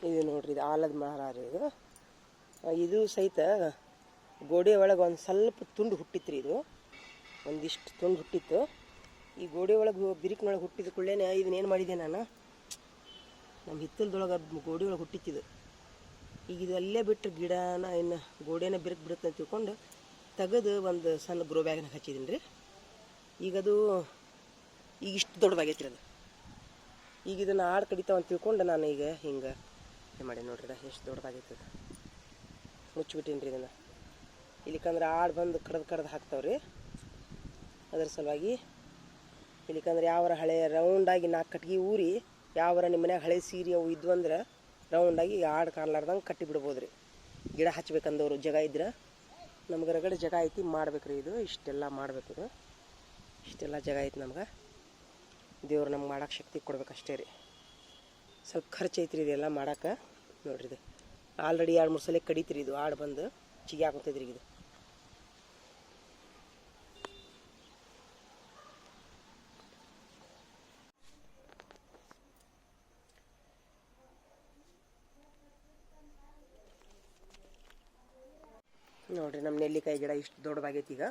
ಇದು ನೋಡ್ರಿ, ಇದು ಆಲದ ಮರ ರೀ ಇದು ಇದು ಸಹಿತ ಗೋಡೆ ಒಳಗೆ ಒಂದು ಸ್ವಲ್ಪ ತುಂಡು ಹುಟ್ಟಿತ್ರಿ ಇದು. ಒಂದಿಷ್ಟು ತುಂಡು ಹುಟ್ಟಿತ್ತು. ಈ ಗೋಡೆ ಒಳಗೆ ಬಿರುಕಿನೊಳಗೆ ಹುಟ್ಟಿದ ಕೂಡಲೇ ಇದನ್ನೇನು ಮಾಡಿದೆ ನಾನು? ನಮ್ಮ ಹಿತ್ತಲದೊಳಗೆ ಗೋಡೆ ಒಳಗೆ ಹುಟ್ಟಿತ್ತಿದ್ದು ಈಗ ಇದು ಅಲ್ಲೇ ಬಿಟ್ಟರೆ ಗಿಡನ ಇನ್ನು ಗೋಡೆನ ಬಿರುಕು ಬಿಡುತ್ತೆ ಅಂತ ತಿಳ್ಕೊಂಡು ತೆಗೆದು ಒಂದು ಸಣ್ಣ ಗ್ರೋ ಬ್ಯಾಗ್ನಾಗ ಹಚ್ಚಿದ್ದೀನಿ ರೀ. ಈಗ ಅದು ಈಗ ಇಷ್ಟು ದೊಡ್ಡದಾಗೈತಿ ಅದು. ಈಗ ಇದನ್ನು ಆಡು ಕಡಿತಾವ ಅಂತ ತಿಳ್ಕೊಂಡು ನಾನು ಈಗ ಹಿಂಗೆ ಏನು ಮಾಡಿ ನೋಡ್ರಿ ಎಷ್ಟು ದೊಡ್ಡದಾಗೈತೆ ಅದು ರೀ ಇದನ್ನು. ಇಲ್ಲಿಕಂದ್ರೆ ಆಡು ಬಂದು ಕಡ್ದು ಕಡ್ದು ಹಾಕ್ತಾವ್ರಿ. ಅದ್ರ ಸಲುವಾಗಿ ಇಲ್ಲಿಕಂದ್ರೆ ಯಾವರ ಹಳೆ ರೌಂಡಾಗಿ ನಾಲ್ಕು ಕಟ್ಗೆ ಊರಿ ಯಾವರ ನಿಮ್ಮ ಮನ್ಯಾಗ ಹಳೆ ಸೀರೆ ಅವು ಇದ್ವು ಅಂದ್ರೆ ರೌಂಡಾಗಿ ಆಡು ಕಾಣಲಾರ್ದಂಗೆ ಕಟ್ಟಿ ಬಿಡ್ಬೋದು ರೀ ಗಿಡ ಹಚ್ಬೇಕಂದವರು ಜಗ ಇದ್ರೆ ನಮ್ಗೆ ರಗಡೆ ಜಾಗ ಐತಿ ಮಾಡ್ಬೇಕ್ರಿ ಇದು. ಇಷ್ಟೆಲ್ಲ ಮಾಡ್ಬೇಕು ಇದು. ಇಷ್ಟೆಲ್ಲ ಜಾಗ ಐತಿ ನಮ್ಗೆ. ದೇವ್ರು ನಮ್ಗೆ ಮಾಡೋಕ್ಕೆ ಶಕ್ತಿ ಕೊಡ್ಬೇಕಷ್ಟೇ ರೀ. ಸ್ವಲ್ಪ ಖರ್ಚು ಐತ್ರಿ ಇದೆಲ್ಲ ಮಾಡಕ್ಕೆ ನೋಡ್ರಿ ಇದು. ಆಲ್ರೆಡಿ ಎರಡು ಮೂರು ಸಲ ಕಡಿತೀರಿ ಇದು. ಆಡು ಬಂದು ಚಿಗಿ ಹಾಕೊತಿದ್ರಿ ಇದು. ನೋಡ್ರಿ ನಮ್ಮ ನೆಲ್ಲಿಕಾಯಿ ಗಿಡ ಇಷ್ಟು ದೊಡ್ಡದಾಗೈತಿ ಈಗ.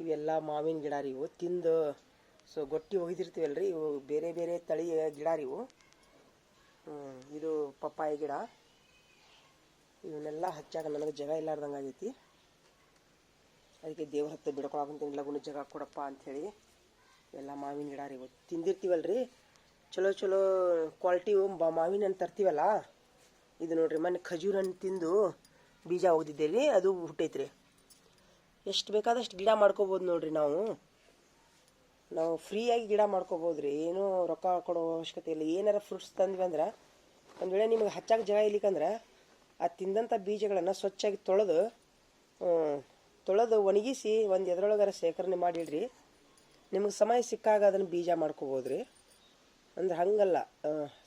ಇವೆಲ್ಲ ಮಾವಿನ ಗಿಡ ರೀ ಇವು. ತಿಂದು ಸೊ ಗೊಟ್ಟಿ ಒಗಿದಿರ್ತೀವಲ್ರಿ. ಇವು ಬೇರೆ ಬೇರೆ ತಳಿಯ ಗಿಡ ರೀ ಇವು. ಇದು ಪಪ್ಪಾಯಿ ಗಿಡ. ಇವನ್ನೆಲ್ಲ ಹಚ್ಚಾಕ ನನಗೆ ಜಾಗ ಇಲ್ಲಾರ್ದಂಗೆ ಆಗೈತಿ. ಅದಕ್ಕೆ ದೇವ್ರ ಹತ್ತ ಬಿಡ್ಕೊಳಕಂತೀನಿ ಜಗ ಜಾಗ ಕೊಡಪ್ಪ ಅಂಥೇಳಿ ಎಲ್ಲ ಮಾವಿನ ಗಿಡ ರೀ ತಿಂದಿರ್ತೀವಲ್ಲ ರೀ ಚಲೋ ಚಲೋ ಕ್ವಾಲಿಟಿ ಮಾವಿನ ಹಣ್ಣು ತರ್ತೀವಲ್ಲ? ಇದು ನೋಡ್ರಿ, ಮೊನ್ನೆ ಖಜೂರ್ ಹಣ್ಣು ತಿಂದು ಬೀಜ ಒಗ್ದಿದ್ದೆ ಅದು ಹುಟ್ಟೈತ್ರಿ. ಎಷ್ಟು ಬೇಕಾದಷ್ಟು ಗಿಡ ಮಾಡ್ಕೋಬೋದು ನೋಡ್ರಿ ನಾವು. ನಾವು ಫ್ರೀಯಾಗಿ ಗಿಡ ಮಾಡ್ಕೋಬೋದು ರೀ ಏನೂ ರೊಕ್ಕ ಕೊಡೋ ಅವಶ್ಯಕತೆ ಇಲ್ಲ. ಏನಾರ ಫ್ರೂಟ್ಸ್ ತಂದ್ವಿ ಅಂದ್ರೆ, ಒಂದು ವೇಳೆ ನಿಮಗೆ ಹಚ್ಚಾಕ ಜಾಗ ಇಲ್ಲಿಕಂದ್ರೆ ಆ ತಿಂದಂಥ ಬೀಜಗಳನ್ನು ಸ್ವಚ್ಛಾಗಿ ತೊಳೆದು ತೊಳೆದು ಒಣಗಿಸಿ ಒಂದು ಎದ್ರೊಳಗಾರ ಶೇಖರಣೆ ಮಾಡಿಡ್ರಿ. ನಿಮಗೆ ಸಮಯ ಸಿಕ್ಕಾಗ ಅದನ್ನು ಬೀಜ ಮಾಡ್ಕೋಬೋದು ರೀ ಅಂದ್ರೆ ಹಂಗಲ್ಲ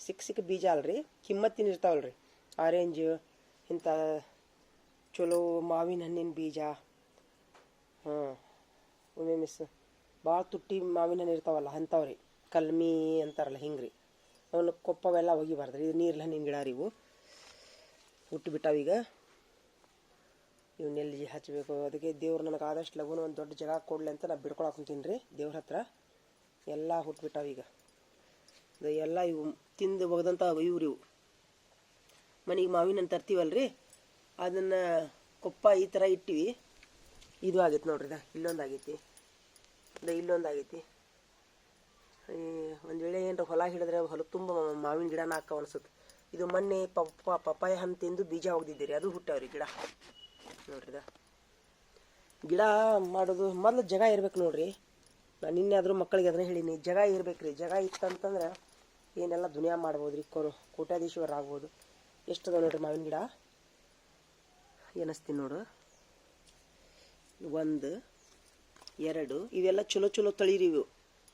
ಸಿಕ್ಕ ಸಿಕ್ಕ ಬೀಜ ಅಲ್ರಿ, ಕಿಮ್ಮತ್ತಿನ ಇರ್ತಾವಲ್ರಿ. ಆರೆಂಜ್ ಇಂಥ ಚಲೋ ಮಾವಿನ ಹಣ್ಣಿನ ಬೀಜ ಹಾಂ ಒಮ್ಮೆ ಮಿಸ್ ಭಾಳ ತುಟ್ಟಿ ಮಾವಿನ ಹಣ್ಣು ಇರ್ತಾವಲ್ಲ, ಅಂಥವ್ರಿ. ಕಲ್ಮಿ ಅಂತಾರಲ್ಲ ಹಿಂಗೆ ರೀ ಕೊಪ್ಪ ಕೊಪ್ಪವೆಲ್ಲ ಒಗಿಬಾರ್ದು ರೀ ಇದು ನೀರ್ಲ ಹಣ್ಣಿನ ಗಿಡ ರೀ ಇವು. ಹುಟ್ಟು ಬಿಟ್ಟಾವೀಗ ಇವನ್ನೆಲ್ಲಿ ಹಚ್ಚಬೇಕು ಅದಕ್ಕೆ ದೇವ್ರು ನನಗೆ ಆದಷ್ಟು ಲಘುನ ಒಂದು ದೊಡ್ಡ ಜಾಗ ಕೊಡಲಿ ಅಂತ ನಾ ಬಿಡ್ಕೊಳಕ್ ಕುಂತೀನಿ ರೀ ದೇವ್ರ ಹತ್ರ. ಎಲ್ಲ ಹುಟ್ಬಿಟ್ಟಾವೀಗ ಇದು ಎಲ್ಲ ಇವು ತಿಂದು ಒಗ್ದಂಥ ಇವ್ರು ಇವು. ಮನೆಗೆ ಮಾವಿನ ಹಣ್ಣು ತರ್ತೀವಲ್ರಿ? ಅದನ್ನು ಕೊಪ್ಪ ಈ ಥರ ಇಟ್ಟಿವಿ. ಇದು ಆಗೈತೆ ನೋಡ್ರಿ ಇಲ್ಲೊಂದು ಆಗೈತಿ. ಇಲ್ಲೊಂದು ಆಗೈತಿ ಒಂದು ವೇಳೆ ಏನಾರ ಹೊಲ ಹಿಡಿದ್ರೆ ಹೊಲ ತುಂಬ ಮಾವಿನ ಗಿಡನ ಹಾಕವ ಅನ್ಸುತ್ತೆ. ಇದು ಮೊನ್ನೆ ಪಪ್ಪ ಪಪ್ಪಾಯ ಹಣ್ಣು ತಿಂದು ಬೀಜ ಹೋಗ್ದಿದ್ದೀರಿ ಅದು ಹುಟ್ಟವ್ರಿ ಗಿಡ. ನೋಡ್ರಿ ಗಿಡ ಮಾಡೋದು, ಮೊದಲು ಜಾಗ ಇರ್ಬೇಕು ನೋಡ್ರಿ. ನಾನು ನಿನ್ನೆ ಆದರೂ ಮಕ್ಕಳಿಗೆ ಅದನ್ನ ಹೇಳೀನಿ, ಜಾಗ ಇರ್ಬೇಕು ರೀ ಜಾಗ ಇತ್ತಂತಂದ್ರೆ ಏನೆಲ್ಲ ದುನಿಯಾ ಮಾಡ್ಬೋದು ರೀ ಕೊರು, ಕೋಟ್ಯಾಧೀಶ್ವರ ಆಗ್ಬೋದು. ಎಷ್ಟದ ನೋಡ್ರಿ ಮಾವಿನ ಗಿಡ? ಎನಿಸ್ತೀನಿ ನೋಡು. ಒಂದು ಎರಡು, ಇವೆಲ್ಲ ಚಲೋ ಚಲೋ ತಳಿರಿ ಇವು.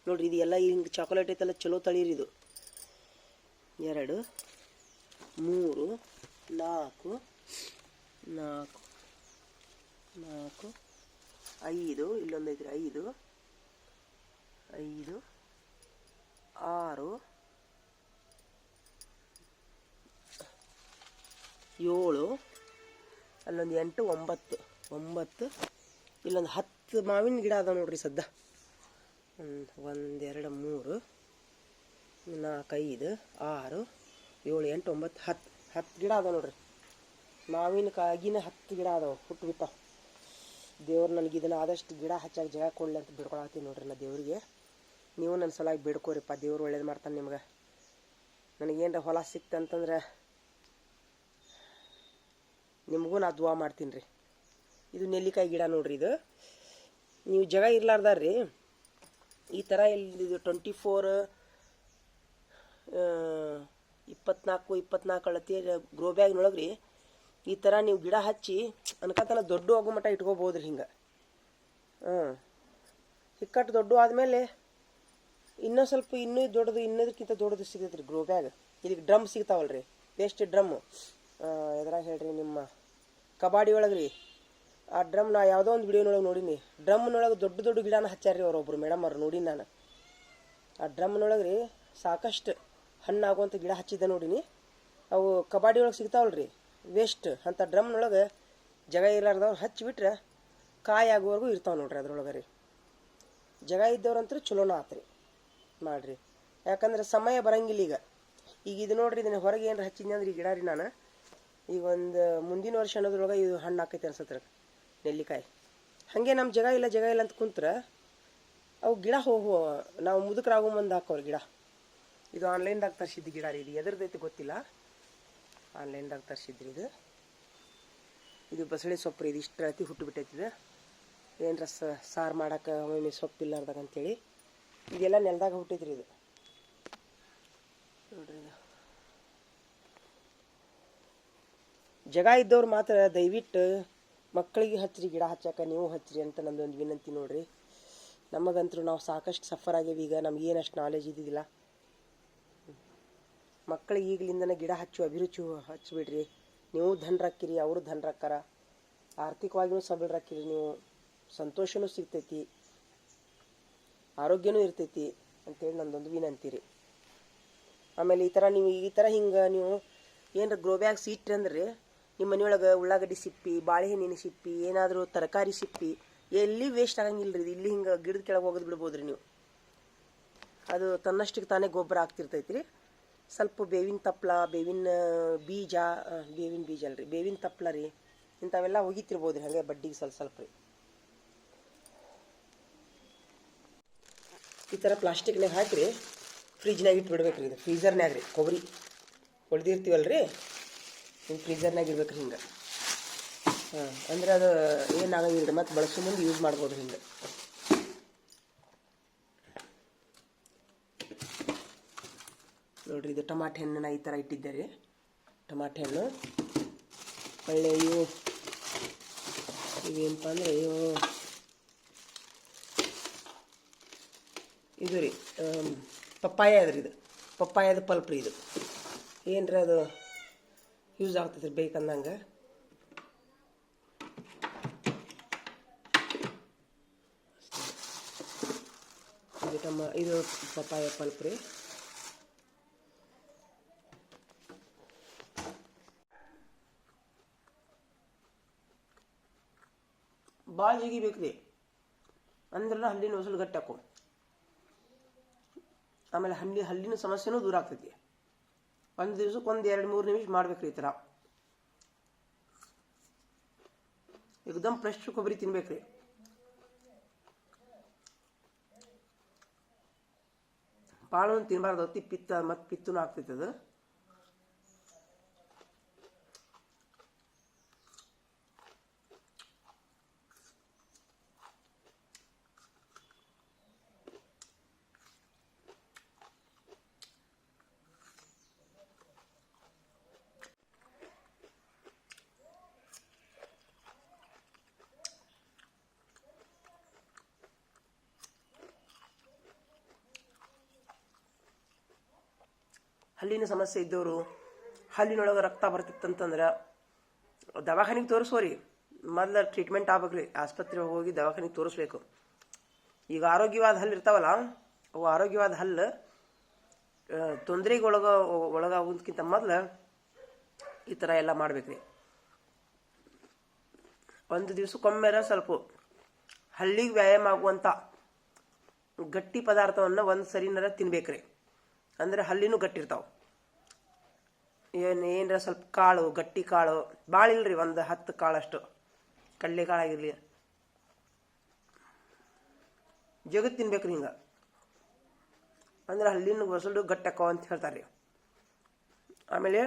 ನೋಡ್ರಿ, ಇದು ಎಲ್ಲ ಹಿಂಗೆ ಚಾಕೊಲೇಟ್ ಐತಲ್ಲ, ಚಲೋ ತಳಿರಿ ಇದು. ಎರಡು, ಮೂರು, ನಾಲ್ಕು ನಾಲ್ಕು ನಾಲ್ಕು, ಐದು, ಇಲ್ಲೊಂದು ಐತ್ರಿ, ಐದು ಐದು, ಆರು, ಏಳು, ಅಲ್ಲೊಂದು ಎಂಟು, ಒಂಬತ್ತು ಒಂಬತ್ತು, ಇಲ್ಲೊಂದು ಹತ್ತು. ಮಾವಿನ ಗಿಡ ಅದ ನೋಡ್ರಿ ಸದ್ದ. ಒಂದು ಒಂದೆರಡು ಮೂರು, ನಾಲ್ಕು, ಐದು, ಆರು, ಏಳು, ಎಂಟು, ಒಂಬತ್ತು ಹತ್ತು ಹತ್ತು ಗಿಡ ಅದಾವ ನೋಡ್ರಿ. ಮಾವಿನ ಕಾಗಿನ ಹತ್ತು ಗಿಡ ಅದಾವ, ಹುಟ್ಟು ಬಿತ್ತಾವ ದೇವ್ರು ನನಗೆ ಇದನ್ನು ಆದಷ್ಟು ಗಿಡ ಹಚ್ಚಾಗಿ ಜಾಗ ಕೊಡಲಿ ಅಂತ ಬಿಡ್ಕೊಳತ್ತೀನಿ ನೋಡ್ರಿ ನಾ ದೇವ್ರಿಗೆ. ನೀವು ನನ್ನ ಸಲಾಗಿ ಬಿಡ್ಕೋರಿಪ್ಪ, ದೇವ್ರು ಒಳ್ಳೇದು ಮಾಡ್ತಾನೆ ನಿಮ್ಗೆ. ನನಗೇನರ ಹೊಲ ಸಿಕ್ತಂತಂದ್ರೆ ನಿಮಗೂ ನಾ ದುವಾ ಮಾಡ್ತೀನಿ ರೀ ಇದು ನೆಲ್ಲಿಕಾಯಿ ಗಿಡ ನೋಡ್ರಿ ಇದು. ನೀವು ಜಾಗ ಇರ್ಲಾರ್ದಾರ್ರಿ. ಈ ಥರ ಇಲ್ಲಿ ಟ್ವೆಂಟಿ ಫೋರ್ ಇಪ್ಪತ್ನಾಲ್ಕು ಇಪ್ಪತ್ನಾಲ್ಕು ಅಳತಿ ಗ್ರೋ ಬ್ಯಾಗ್ನೊಳಗೆ ರೀ ಈ ಥರ ನೀವು ಗಿಡ ಹಚ್ಚಿ ಅನ್ಕತನ ದೊಡ್ಡ ಆಗೋ ಮಟ್ಟ ಇಟ್ಕೋಬೋದ್ರಿ ಹಿಂಗೆ. ಹಾಂ ಇಕ್ಕಟ್ಟು ದೊಡ್ಡ ಆದಮೇಲೆ ಇನ್ನೂ ಸ್ವಲ್ಪ ಇನ್ನೂ ದೊಡ್ಡದು, ಇನ್ನದಕ್ಕಿಂತ ದೊಡ್ಡದು ಸಿಗತ್ತೆ ರೀ ಗ್ರೋ ಬ್ಯಾಗ್ ಇದಕ್ಕೆ ಡ್ರಮ್ ಸಿಗ್ತಾವಲ್ರಿ. ವೇಸ್ಟ್ ಡ್ರಮ್ಮು ಎದ್ರಾಗ ಹೇಳ್ರಿ ನಿಮ್ಮ ಕಬಾಡಿ ಒಳಗೆ ರೀ ಆ ಡ್ರಮ್ ನಾ ಯಾವುದೋ ಒಂದು ವಿಡಿಯೋನೊಳಗೆ ನೋಡೀನಿ. ಡ್ರಮ್ನೊಳಗೆ ದೊಡ್ಡ ದೊಡ್ಡ ಗಿಡನ ಹಚ್ಚಾರಿ ಅವರೊಬ್ರು ಮೇಡಮ್ ಅವ್ರು ನೋಡಿ ನಾನು. ಆ ಡ್ರಮ್ನೊಳಗೆ ರೀ ಸಾಕಷ್ಟು ಹಣ್ಣಾಗುವಂಥ ಗಿಡ ಹಚ್ಚಿದ್ದೆ ನೋಡಿನಿ. ಅವು ಕಬಾಡಿ ಒಳಗೆ ಸಿಗ್ತಾವಲ್ರಿ, ವೇಸ್ಟ್ ಅಂಥ ಡ್ರಮ್ನೊಳಗೆ ಜಗ ಇರ್ಲಾರ್ದವ್ರು ಹಚ್ಚಿಬಿಟ್ರೆ ಕಾಯಿ ಆಗುವವರೆಗೂ ಇರ್ತಾವೆ ನೋಡ್ರಿ ಅದ್ರೊಳಗೆ ರೀ. ಜಾಗ ಇದ್ದವ್ರಂತೂ ಚಲೋನ ಆತ್ರಿ ಮಾಡ್ರಿ. ಯಾಕಂದ್ರೆ ಸಮಯ ಬರಂಗಿಲ್ಲ ಈಗ. ಈಗ ಇದು ನೋಡ್ರಿ ಇದನ್ನ ಹೊರಗೆ ಏನಾರ ಹಚ್ಚಿದ್ನಿ ಅಂದ್ರೆ ಈ ಗಿಡ ರೀ ನಾನು. ಈಗ ಒಂದು ಮುಂದಿನ ವರ್ಷ ಅನ್ನೋದ್ರೊಳಗೆ ಇದು ಹಣ್ಣು ಹಾಕೈತೆ ಅನ್ಸತ್ರಿ. ನೆಲ್ಲಿಕಾಯಿ. ಹಾಗೆ ನಮ್ಮ ಜಾಗ ಇಲ್ಲ ಜಾಗ ಇಲ್ಲ ಅಂತ ಕುಂತ್ರೆ ಅವು ಗಿಡ ಹೋಗು, ನಾವು ಮುದುಕರಾಗೋ ಮುಂದೆ ಹಾಕೋರು ಗಿಡ. ಇದು ಆನ್ಲೈನ್ದಾಗ ತರಿಸಿದ್ದು ಗಿಡ ರೀ ಇದು. ಎದ್ರದೈತಿ ಗೊತ್ತಿಲ್ಲ. ಆನ್ಲೈನ್ದಾಗ ತರಿಸಿದ್ರಿ ಇದು. ಇದು ಬಸಳೆ ಸೊಪ್ಪು ರೀ. ಇದು ಇಷ್ಟು ರಾತಿ ಹುಟ್ಟುಬಿಟ್ಟೈತಿದೆ ಏನರ ಸಾರು ಮಾಡಕ್ಕೆ ಒಮ್ಮೆ ಸೊಪ್ಪು ಇಲ್ಲಾರ್ದಾಗ ಅಂತೇಳಿ. ಇದೆಲ್ಲ ನೆಲದಾಗ ಹುಟ್ಟೈತ್ರಿ ಇದು. ನೋಡ್ರಿ ಇದು. ಜಗ ಇದ್ದವ್ರು ಮಾತ್ರ ದಯವಿಟ್ಟು ಮಕ್ಕಳಿಗೆ ಹಚ್ಚಿರಿ, ಗಿಡ ಹಚ್ಚಾಕ ನೀವು ಹಚ್ಚಿರಿ ಅಂತ ಒಂದು ವಿನಂತಿ ನೋಡ್ರಿ. ನಮಗಂತೂ ನಾವು ಸಾಕಷ್ಟು ಸಫರ್ ಆಗೇವಿ, ಈಗ ನಮ್ಗೇನು ಅಷ್ಟು ನಾಲೆಜ್ ಇದ್ದಿದ್ದಿಲ್ಲ ಮಕ್ಕಳಿಗೆ ಈಗಲಿಂದನೇ ಗಿಡ ಹಚ್ಚು, ಅಭಿರುಚಿ ಹಚ್ಚಿಬಿಡ್ರಿ ನೀವು ಧನರಾಕ್ಕಿರಿ, ಅವರು ಧನರಾಕ್ಕಾರ. ಆರ್ಥಿಕವಾಗಿಯೂ ಸಬಲರಾಕ್ಕಿರಿ ನೀವು. ಸಂತೋಷನೂ ಸಿಗ್ತೈತಿ. ಆರೋಗ್ಯನೂ ಇರ್ತೈತಿ ಅಂತೇಳಿ ನಂದೊಂದು ವಿನಂತಿ ರೀ. ಆಮೇಲೆ ಈ ಥರ ನೀವು, ಈ ಥರ ಹಿಂಗೆ ನೀವು ಏನರ ಗ್ರೋ ಬ್ಯಾಗ್ಸ್ ಇಟ್ರಿ ಅಂದ್ರೆ ನಿಮ್ಮ ಮನೆಯೊಳಗೆ ಉಳ್ಳಾಗಡ್ಡಿ ಸಿಪ್ಪಿ, ಬಾಳೆಹಣ್ಣಿನ ಸಿಪ್ಪಿ, ಏನಾದರೂ ತರಕಾರಿ ಸಿಪ್ಪಿ, ಎಲ್ಲಿ ವೇಸ್ಟ್ ಆಗಂಗಿಲ್ಲ ರೀ ಇಲ್ಲಿ ಹಿಂಗೆ ಗಿಡದ ಕೆಳಗೆ ಹೋಗೋದು ಬಿಡ್ಬೋದು ರೀ ನೀವು. ಅದು ತನ್ನಷ್ಟಕ್ಕೆ ತಾನೇ ಗೊಬ್ಬರ ಆಗ್ತಿರ್ತೈತಿ ರೀ ಸ್ವಲ್ಪ ಬೇವಿನ ತಪ್ಪಲ ಬೇವಿನ ಬೀಜ ಬೇವಿನ ಬೀಜ ಅಲ್ರಿ. ಬೇವಿನ ತಪ್ಪಲ ರೀ. ಇಂಥವೆಲ್ಲ ಒಗಿತಿರ್ಬೋದು ರೀ ಹಾಗೆ ಬಡ್ಡಿಗೆ ಸ್ವಲ್ಪ ಸ್ವಲ್ಪ ರೀ. ಈ ಥರ ಪ್ಲಾಸ್ಟಿಕ್ನಾಗ ಹಾಕಿರಿ. ಫ್ರಿಜ್ನಾಗ ಇಟ್ಟು ಬಿಡ್ಬೇಕು ರೀ ಇದು. ಫ್ರೀಜರ್ನಾಗ ರೀ. ಕೊಬ್ಬರಿ ಹೊಡೆದಿರ್ತೀವಲ್ರಿ. ಹಿಂಗೆ ಫ್ರೀಜರ್ನಾಗ ಇಡ್ಬೇಕು ರೀ ಹಿಂಗೆ. ಹಾಂ, ಅಂದ್ರೆ ಅದು ಏನಾಗಂಗಿಲ್ಲ ರೀ ಮತ್ತು ಬಳಸೋ ಮುಂದೆ ಯೂಸ್ ಮಾಡ್ಬೋದು ಹಿಂಗೆ. ನೋಡ್ರಿ, ಇದು ಟಮಾಟೆ ಹಣ್ಣನ್ನು ಈ ಥರ ಇಟ್ಟಿದ್ದೆ ರೀ. ಟಮಾಟೆ ಹಣ್ಣು. ಒಳ್ಳೆ ಇವು ಇವೇನಪ್ಪ ಅಂದರೆ ಇವು ಇದು ರೀ ಪಪ್ಪಾಯ ಅದ್ರಿ ಇದು. ಪಪ್ಪಾಯದ ಪಲ್ಪ್ ರೀ ಇದು. ಏನ್ರಿ ಅದು? ಯೂಸ್ ಆಗ್ತೈತ್ರಿ ಬೇಕಂದಂಗೆ. ಇದು ಟಮ ಇದು ಪಪ್ಪಾಯ ಪಲ್ಪ್ ರೀ ಭಾಳ ಜಿಗಿಬೇಕು ರೀ ಅಂದ್ರೆ ಹಲ್ಲಿನ ಉಸಲು ಗಟ್ಟಿ ಆಮೇಲೆ ಹಲ್ಲಿ ಹಲ್ಲಿನ ಸಮಸ್ಯೆನೂ ದೂರ ಆಗ್ತೈತಿ. ಒಂದು ದಿವ್ಸಕ್ಕೆ ಒಂದು ಎರಡು ಮೂರು ನಿಮಿಷ ಮಾಡ್ಬೇಕ್ರಿ ಈ ಥರ. ಎಕ್ದಮ್ ಫ್ರೆಶ್ ಕೊಬ್ಬರಿ ತಿನ್ಬೇಕ್ರಿ. ಭಾಳ ತಿನ್ನಬಾರ್ದು ಅತಿ ಪಿತ್ತ ಮತ್ತು ಪಿತ್ತನೂ ಆಗ್ತೈತೆ ಅದು. ಹಲ್ಲಿನ ಸಮಸ್ಯೆ ಇದ್ದವರು ಹಲ್ಲಿನೊಳಗೆ ರಕ್ತ ಬರ್ತಿತ್ತಂತಂದ್ರೆ ದವಾಖಾನಿಗೆ ತೋರಿಸೋರಿ. ಮೊದಲು ಟ್ರೀಟ್ಮೆಂಟ್ ಆಗ್ಬೇಕ್ರಿ. ಆಸ್ಪತ್ರೆಗೆ ಹೋಗಿ ದವಾಖಾನಿಗೆ ತೋರಿಸ್ಬೇಕು. ಈಗ ಆರೋಗ್ಯವಾದ ಹಲ್ಲು ಇರ್ತಾವಲ್ಲ, ಅವು ಆರೋಗ್ಯವಾದ ಹಲ್ಲು ತೊಂದರೆಗೆ ಒಳಗ ಒಳಗಾಗೋದಕ್ಕಿಂತ ಮೊದಲು ಈ ಥರ ಎಲ್ಲ ಮಾಡ್ಬೇಕ್ರಿ. ಒಂದು ದಿವ್ಸಕ್ಕೊಮ್ಮೆ ಸ್ವಲ್ಪ ಹಳ್ಳಿಗೆ ವ್ಯಾಯಾಮ ಆಗುವಂಥ ಗಟ್ಟಿ ಪದಾರ್ಥವನ್ನು ಒಂದು ಸರಿನರ ತಿನ್ಬೇಕ್ರಿ. ಅಂದ್ರೆ ಹಲ್ಲಿನೂ ಗಟ್ಟಿರ್ತಾವ ಏನು ಏನರ ಸ್ವಲ್ಪ ಕಾಳು, ಗಟ್ಟಿ ಕಾಳು. ಭಾಳ ಇಲ್ರಿ, ಒಂದು ಹತ್ತು ಕಾಳಷ್ಟು. ಕಡಲೆ ಕಾಳಾಗಿರ್ಲಿ ಜಗತ್ ತಿನ್ಬೇಕ್ರಿ ಹಿಂಗೆ. ಅಂದ್ರೆ ಹಲ್ಲಿನ ಬಸಲು ಗಟ್ಟಿ ಆಕಾವ ಅಂತ ಹೇಳ್ತಾರೆ ಆಮೇಲೆ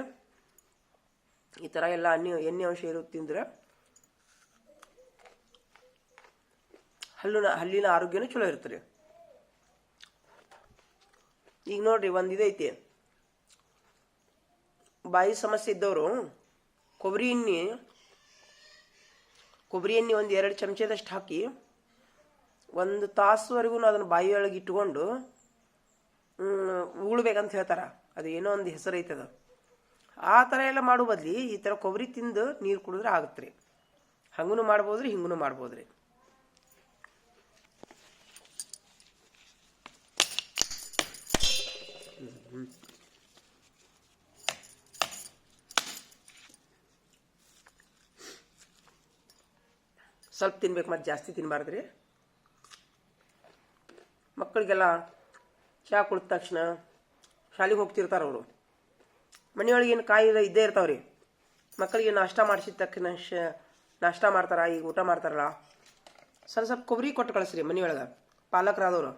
ಈ ಥರ ಎಲ್ಲ ಎಣ್ಣೆ ಎಣ್ಣೆ ಅಂಶ ಇರುತ್ತೆ ತಿಂದ್ರೆ ಹಲ್ಲಿನ ಹಲ್ಲಿನ ಆರೋಗ್ಯನೂ ಚಲೋ ಇರ್ತದೆ ಈಗ ನೋಡ್ರಿ ಒಂದು ಇದೈತಿ ಬಾಯಿ ಸಮಸ್ಯೆ ಇದ್ದವರು, ಕೊಬ್ಬರಿ ಎಣ್ಣೆ ಕೊಬ್ಬರಿ ಎಣ್ಣೆ ಒಂದು ಎರಡು ಚಮಚದಷ್ಟು ಹಾಕಿ ಒಂದು ತಾಸುವರೆಗೂ ಅದನ್ನು ಬಾಯಿಯೊಳಗೆ ಇಟ್ಕೊಂಡು ಉಳ್ಬೇಕಂತ ಹೇಳ್ತಾರೆ. ಅದು ಏನೋ ಒಂದು ಹೆಸರು ಐತೆ ಅದು. ಆ ಥರ ಎಲ್ಲ ಮಾಡೋ ಬದಲಿ ಈ ಥರ ಕೊಬ್ಬರಿ ತಿಂದು ನೀರು ಕುಡಿದ್ರೆ ಆಗುತ್ತೆ ರೀ ಹಂಗೂ ಮಾಡ್ಬೋದು ರೀ ಹಿಂಗೂ ಮಾಡ್ಬೋದು ರೀ ಸ್ವಲ್ಪ ತಿನ್ಬೇಕು, ಮತ್ತು ಜಾಸ್ತಿ ತಿನ್ನಬಾರ್ದು ರೀ ಮಕ್ಕಳಿಗೆಲ್ಲ ಚಹಾ ಕುಡಿದ ತಕ್ಷಣ ಶಾಲೆಗೆ ಹೋಗ್ತಿರ್ತಾರೆ ಅವರು. ಮನೆಯೊಳಗೆ ಏನು ಕಾಯಿ ಇದ್ದೇ ಇರ್ತಾವ್ರಿ. ಮಕ್ಕಳಿಗೆ ನಾಷ್ಟ ಮಾಡಿಸಿದ ತಕ್ಷಣ ಶ, ನಾಷ್ಟ ಮಾಡ್ತಾರ, ಈಗ ಊಟ ಮಾಡ್ತಾರಲ್ಲ. ಸ್ವಲ್ಪ ಸ್ವಲ್ಪ ಕೊಬ್ಬರಿ ಕೊಟ್ಟು ಕಳಿಸ್ರಿ ಮನೆಯೊಳಗೆ, ಪಾಲಕರಾದವರು.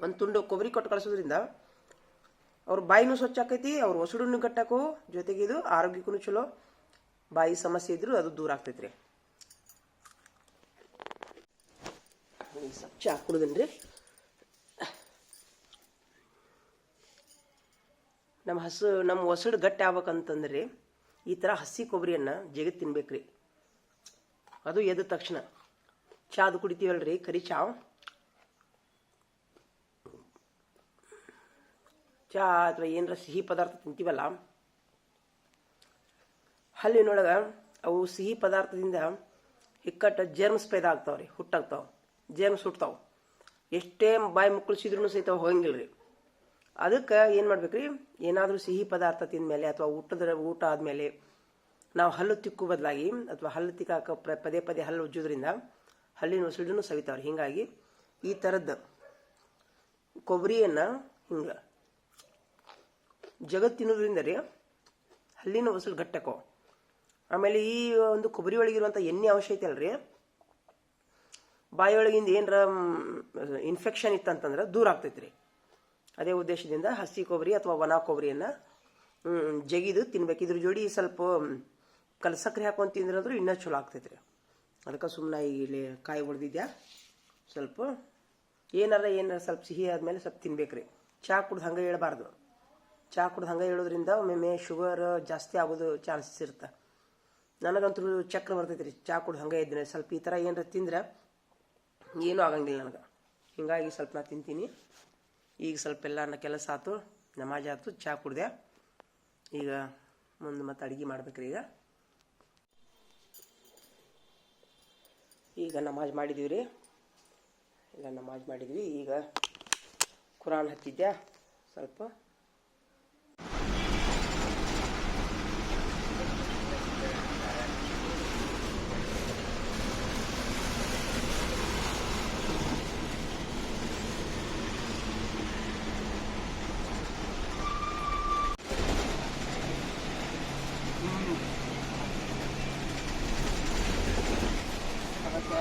ಒಂದು ತುಂಡು ಕೊಬ್ಬರಿ ಕೊಟ್ಟು ಕಳಿಸೋದ್ರಿಂದ ಅವ್ರ ಬಾಯಿನೂ ಸ್ವಚ್ಛ ಆಕೈತಿ, ಅವ್ರ ಒಸಡನ್ನು ಕಟ್ಟಕ್ಕೂ ಜೊತೆಗೆ ಇದು ಆರೋಗ್ಯಕ್ಕೂ ಚಲೋ. ಬಾಯಿ ಸಮಸ್ಯೆ ಇದ್ದರೂ ಅದು ದೂರ ಆಗ್ತೈತಿ ರೀ ಸ್ವಲ್ಪ ಚಹಾ ರೀ ನಮ್ಮ ಹಸು, ನಮ್ಮ ಒಸಡು ಗಟ್ಟಿ ಆಗ್ಬೇಕಂತಂದ್ರೆ, ಈ ಥರ ಹಸಿ ಕೊಬ್ಬರಿಯನ್ನು ತಿನ್ಬೇಕು ತಿನ್ಬೇಕ್ರಿ. ಅದು ಎದ್ದ ತಕ್ಷಣ. ಚಾದು ಕುಡಿತೀವಲ್ರಿ, ಕರಿ ಚಾ ಚಾ ಅಥವಾ ಏನರ ಸಿಹಿ ಪದಾರ್ಥ ತಿಂತೀವಲ್ಲ, ಹಲ್ಲಿನೊಳಗೆ ಅವು ಸಿಹಿ ಪದಾರ್ಥದಿಂದ ಹಿಕ್ಕಟ್ಟ ಜರ್ಮ್ಸ್ ಪೈದ ಆಗ್ತಾವ್ರಿ ಹುಟ್ಟಾಗ್ತಾವ. ಜರ್ಮ್ಸ್ ಸುಟ್ತಾವೆ ಎಷ್ಟೇ ಬಾಯಿ ಮುಕ್ಕಳಿಸಿದ್ರು ಸಹಿತ ಹೋಗಂಗಿಲ್ಲ ರೀ ಅದಕ್ಕೆ ಏನು ಮಾಡ್ಬೇಕ್ರಿ? ಏನಾದರೂ ಸಿಹಿ ಪದಾರ್ಥ ತಿಂದಮೇಲೆ ಅಥವಾ ಊಟದ ಊಟ ಆದಮೇಲೆ ನಾವು ಹಲ್ಲು ತಿಕ್ಕು ಬದಲಾಗಿ ಅಥವಾ ಹಲ್ಲು ತಿಕ್ಕಾಕ ಪದೇ ಪದೇ ಹಲ್ಲು ಉಜ್ಜೋದ್ರಿಂದ ಹಲ್ಲಿನ ಉಸಿಡನ್ನು ಸವಿತಾವ್ರಿ. ಹೀಗಾಗಿ ಈ ಥರದ್ದು ಕೊಬ್ಬರಿಯನ್ನು ಹಿಂಗೆ ಜಗತ್ತು ತಿನ್ನೋದ್ರಿಂದ ರೀ ಹಲ್ಲಿನ ಉಸಿರು ಗಟ್ಟಕೋ ಆಮೇಲೆ ಈ ಒಂದು ಕೊಬ್ಬರಿ ಒಳಗಿರುವಂಥ ಎಣ್ಣೆ ಅಂಶ ಐತಲ್ರಿ ಬಾಯಿಯೊಳಗಿಂದ ಏನರ ಇನ್ಫೆಕ್ಷನ್ ಇತ್ತಂತಂದ್ರೆ ದೂರ ಆಗ್ತೈತ್ರಿ. ಅದೇ ಉದ್ದೇಶದಿಂದ ಹಸಿ ಕೊಬ್ಬರಿ ಅಥವಾ ಒಣ ಕೊಬ್ಬರಿಯನ್ನು ಜಗಿದು ತಿನ್ಬೇಕು. ಇದ್ರ ಜೋಡಿ ಸ್ವಲ್ಪ ಕಲ್ ಸಕ್ಕರೆ ಹಾಕೊಂಡು ತಿಂದ್ರಂದ್ರೂ ಇನ್ನೂ ಚಲೋ ಆಗ್ತೈತ್ರಿ. ಅದಕ್ಕೆ ಸುಮ್ಮನೆ ಇಲ್ಲಿ ಕಾಯಿ ಹೊಡೆದಿದ್ಯಾ? ಸ್ವಲ್ಪ, ಏನಾರ ಏನಾರ ಸ್ವಲ್ಪ ಸಿಹಿ ಆದಮೇಲೆ ಸ್ವಲ್ಪ ತಿನ್ಬೇಕ್ರಿ. ಚಹಾ ಕುಡ್ದು ಹಂಗೆ ಹೇಳಬಾರ್ದು. ಚಹಾ ಕುಡ್ದು ಹಂಗೆ ಹೇಳೋದ್ರಿಂದ ಒಮ್ಮೊಮ್ಮೆ ಶುಗರ್ ಜಾಸ್ತಿ ಆಗೋದು ಚಾನ್ಸಸ್ ಇರುತ್ತೆ ನನಗಂತೂ ಚಕ್ರ ಬರ್ತೈತೆ ರೀ ಚಹಾ ಕುಡ್ದು ಹಂಗೆ ಇದ್ದೀನಿ ಸ್ವಲ್ಪ ಈ ಥರ ಏನಾರ ತಿಂದ್ರೆ ಏನೂ ಆಗಂಗಿಲ್ಲ ನನಗೆ. ಹಿಂಗಾಗಿ ಸ್ವಲ್ಪ ನಾ ತಿಂತೀನಿ. ಈಗ ಸ್ವಲ್ಪ ಎಲ್ಲ ನನ್ನ ಕೆಲಸ ಆಯ್ತು ನಮಾಜ್ ಆಯ್ತು ಚಹಾ ಕುಡ್ದೆ. ಈಗ ಮುಂದೆ ಮತ್ತೆ ಅಡುಗೆ ಮಾಡ್ಬೇಕ್ರಿ ಈಗ. ಈಗ ನಮಾಜ್ ಮಾಡಿದ್ದೀವಿ ರೀ. ಈಗ ನಮಾಜ್ ಮಾಡಿದ್ವಿ. ಈಗ ಕುರಾನ್ ಹತ್ತಿದ್ದೆ ಸ್ವಲ್ಪ.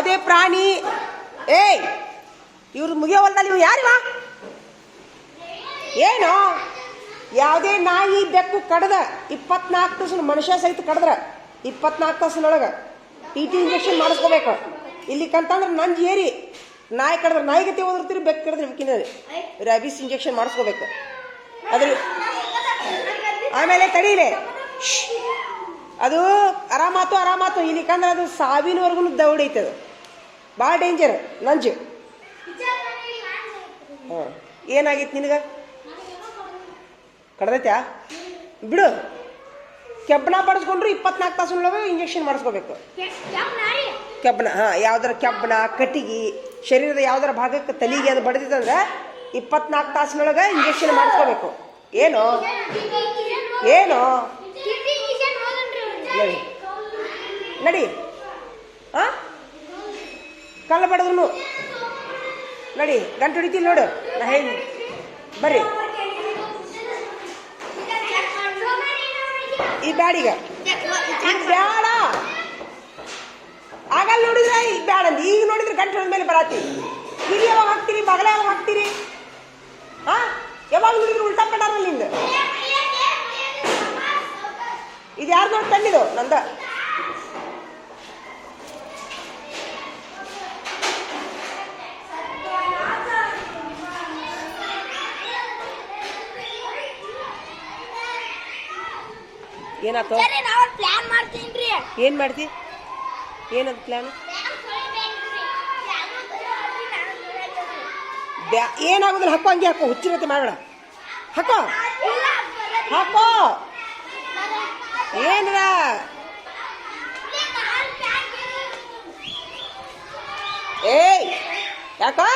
ಯಾವುದೇ ಪ್ರಾಣಿ. ಏಯ್, ಇವ್ರ ಮುಗಿಯೋವಲ್ದ ಯಾರು ಯಾರಿವ? ಏನು? ಯಾವುದೇ ನಾಯಿ ಬೆಕ್ಕು ಕಡ್ದ ಇಪ್ಪತ್ನಾಲ್ಕು ತಾಸು ಮನುಷ್ಯ ಸಹಿತ ಕಡ್ದ್ರ ಇಪ್ಪತ್ನಾಲ್ಕು ತಾಸಿನೊಳಗೆ ಟಿ ಟಿ ಇಂಜೆಕ್ಷನ್ ಮಾಡಿಸ್ಕೋಬೇಕು. ಇಲ್ಲಿ ಕಂತಂದ್ರೆ ನಂಜ್ ಏರಿ ನಾಯಿ ಕಡಿದ್ರೆ ನಾಯಿ ಗತಿ ಓದಿರ್ತೀರಿ ಬೆಕ್ಕು ಕಡಿದ್ರೆ ಕಿನ್ನರಿ ರ್ಯಾಬಿಸ್ ಇಂಜೆಕ್ಷನ್ ಮಾಡಿಸ್ಕೋಬೇಕು. ಅದ್ರ ಆಮೇಲೆ ತಡೀಲೆ. ಅದು ಆರಾಮಾತು ಆರಾಮಾತು ಇಲ್ಲಿಕಂದ್ರೆ ಅದು ಸಾವಿನವರೆಗೂ ದೌಡೈತೆ ಅದು ಭಾಳ ಡೇಂಜರ್ ನಂಜು. ಹಾಂ ಏನಾಗಿತ್ತು ನಿನಗೆ? ಕಡ್ದೈತ್ಯಾ? ಬಿಡು. ಕೆಬ್ಬಣ ಬಡಿಸ್ಕೊಂಡ್ರು ಇಪ್ಪತ್ನಾಲ್ಕು ತಾಸಿನೊಳಗೆ ಇಂಜೆಕ್ಷನ್ ಮಾಡಿಸ್ಕೋಬೇಕು. ಕೆಬ್ಬಣ ಹಾಂ, ಯಾವ್ದಾರ ಕೆಬ್ಬಣ ಕಟ್ಟಿಗೆ, ಶರೀರದ ಯಾವ್ದಾರ ಭಾಗಕ್ಕೆ ತಲೆಗೆ ಅದು ಬಡ್ದಿತ್ತಂದ್ರೆ ಇಪ್ಪತ್ನಾಲ್ಕು ತಾಸಿನೊಳಗೆ ಇಂಜೆಕ್ಷನ್ ಮಾಡಿಸ್ಕೋಬೇಕು. ಏನು? ಏನು? ನಡಿ. ನಡಿ ಹಾಂ ಕಲ್ಲ ಬಡದ್ರು ನೋಡಿ, ಗಂಟು ಹೊಡಿತೀನಿ ನೋಡು. ನಾ ಹೇಳಿ ಬರ್ರಿ. ಈ ಬ್ಯಾಡಿಗ. ಬ್ಯಾಡ. ಆಗಲ್ಲ ನೋಡಿದ್ರೆ ಈಗ ಬ್ಯಾಡ ಈಗ ನೋಡಿದ್ರೆ ಗಂಟು ಹೊಡೆದ ಮೇಲೆ ಬರತ್ತಿ. ಇಲ್ಲಿ ಯಾವಾಗ ಹಾಕ್ತೀರಿ ಬಗಲ ಯಾವಾಗ ಹಾಕ್ತೀರಿ? ಹಾ ಯಾವಾಗ ನೋಡಿದ್ರು ಉಲ್ಟಾ ಪಡಾರಲ್ಲಿಂದ ಇದು ಯಾರು ನೋಡಿ ತಂದಿದ್ದು ನಂದ. ಏನಾಯ್ತು? ಪ್ಲಾನ್ ಮಾಡ್ತೀನಿ ಏನು ಮಾಡ್ತಿ? ಏನದು ಪ್ಲ್ಯಾನ್ ಬ್ಯಾ ಏನಾಗೋದಿಲ್ಲ ಹಕ್ಕೋ ಹಂಗೆ ಹಾಕೋ ಹುಚ್ಚಿರತ್ತೆ ಮಾಡೋಣ ಹಾಕೋ. ಹಾಕೋ. ಏನದ ಏಯ್ ಯಾಕೋ?